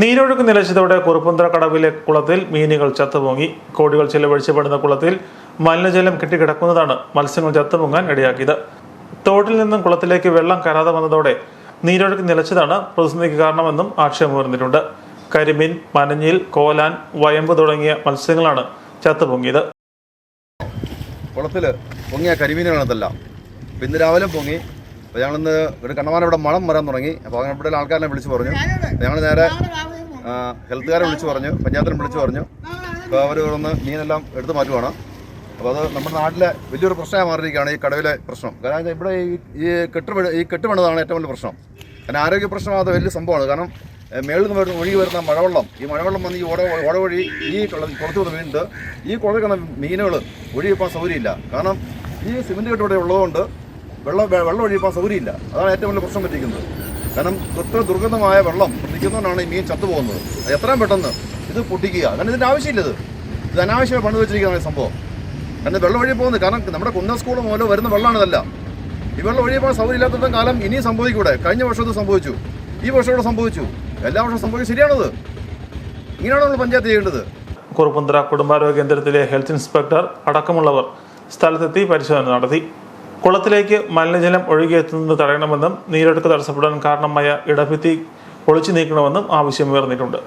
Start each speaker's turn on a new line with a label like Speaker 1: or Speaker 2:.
Speaker 1: നീരൊഴുക്ക് നിലച്ചതോടെ കുറുപ്പുന്തറ കടവിലെ കുളത്തിൽ മീനുകൾ ചത്തുപൊങ്ങി. കോടികൾ ചെലവഴിച്ചപ്പെടുന്ന കുളത്തിൽ മലിനജലം കെട്ടിക്കിടക്കുന്നതാണ് മത്സ്യങ്ങൾ ചത്തുപൊങ്ങാൻ ഇടയാക്കിയത്. തോട്ടിൽ നിന്നും കുളത്തിലേക്ക് വെള്ളം കയറാതെ വന്നതോടെ നീരൊഴുക്ക് നിലച്ചതാണ് പ്രതിസന്ധിക്ക് കാരണമെന്നും ആക്ഷേപമുയർന്നിട്ടുണ്ട് കരിമീൻ മനഞ്ഞിൽ കോലാൻ വയമ്പ് തുടങ്ങിയ മത്സ്യങ്ങളാണ് ചത്തുപൊങ്ങിയത്.
Speaker 2: കുളത്തിൽ പൊങ്ങിയ കരിമീനുകളാണ് ഇതെല്ലാം. ഇന്ന് രാവിലെ പൊങ്ങി. അപ്പോൾ ഞങ്ങളിന്ന് ഒരു കണ്ണമാനം ഇവിടെ മണം വരാൻ തുടങ്ങി. അപ്പോൾ അങ്ങനെ ഇവിടെ ആൾക്കാരെ വിളിച്ച് പറഞ്ഞു. ഞങ്ങൾ നേരെ ഹെൽത്തുകാരെ വിളിച്ചു പറഞ്ഞു പഞ്ചായത്തിനെ വിളിച്ചു പറഞ്ഞു. അപ്പോൾ അവർ ഒന്ന് മീനെല്ലാം എടുത്തു മാറ്റുവാണ്. അപ്പോൾ അത് നമ്മുടെ നാട്ടിലെ വലിയൊരു പ്രശ്നമായി മാറിയിരിക്കുകയാണ് ഈ കടവിലെ പ്രശ്നം. കാരണം ഇവിടെ ഈ ഈ കെട്ട് ഈ കെട്ടുപണിതാണ് ഏറ്റവും വലിയ പ്രശ്നം. കാരണം ആരോഗ്യ പ്രശ്നം അത് വലിയ സംഭവമാണ്. കാരണം മേളിൽ നിന്ന് ഒഴുകി വരുന്ന മഴവെള്ളം ഈ മഴവെള്ളം വന്ന് ഈ ഓട ഓട വഴി ഈ കുളത്തിൽ വന്ന് വീണിട്ട് ഈ കുളത്തിൽ മീനുകൾ ഒഴുകിപ്പോകാൻ സൗകര്യമില്ല. കാരണം ഈ സിമെന്റ് കെട്ടിവിടെ ഉള്ളതുകൊണ്ട് വെള്ളം വെള്ളം ഒഴുകിപ്പോകാൻ സൗകര്യമില്ല. അതാണ് ഏറ്റവും വലിയ പ്രശ്നം പറ്റിക്കുന്നത് കാരണം ഇത്ര ദുർഗന്ധമായ വെള്ളം പ്രതിക്കുന്നതുകൊണ്ടാണ് ഈ മീൻ ചത്തുപോകുന്നത് എത്രയും പെട്ടെന്ന് ഇത് പൊട്ടിക്കുക. കാരണം ഇതിന്റെ ആവശ്യമില്ല ഇത്. ഇത് അനാവശ്യമായി പണിത് വെച്ചിരിക്കുന്ന സംഭവം. കാരണം വെള്ളം ഒഴുകി പോകുന്നത് കാരണം നമ്മുടെ കുന്ന സ്കൂൾ മൂലം വരുന്ന വെള്ളമാണ് ഇതല്ല. ഈ വെള്ളം ഒഴുകി പോകാൻ സൗകര്യമില്ലാത്തതും കാലം ഇനിയും സംഭവിക്കൂടെ? കഴിഞ്ഞ വർഷം ഇത് സംഭവിച്ചു. ഈ വർഷം ഇവിടെ സംഭവിച്ചു. എല്ലാ വർഷവും സംഭവിക്കും ശരിയാണത്. ഇങ്ങനെയാണ് നമ്മൾ പഞ്ചായത്ത് ചെയ്യേണ്ടത്?
Speaker 1: കുറുപ്പന്തറ കുടുംബാരോഗ്യ കേന്ദ്രത്തിലെ ഹെൽത്ത് ഇൻസ്പെക്ടർ അടക്കമുള്ളവർ സ്ഥലത്തെത്തി പരിശോധന നടത്തി. കുളത്തിലേക്ക് മലിനജലം ഒഴുകിയെത്തുന്നത് തടയണമെന്നും നീരൊഴുക്ക് തടസ്സപ്പെടാൻ കാരണമായ ഇടഭിത്തി പൊളിച്ചു നീക്കണമെന്നും ആവശ്യമുയർന്നിട്ടുണ്ട്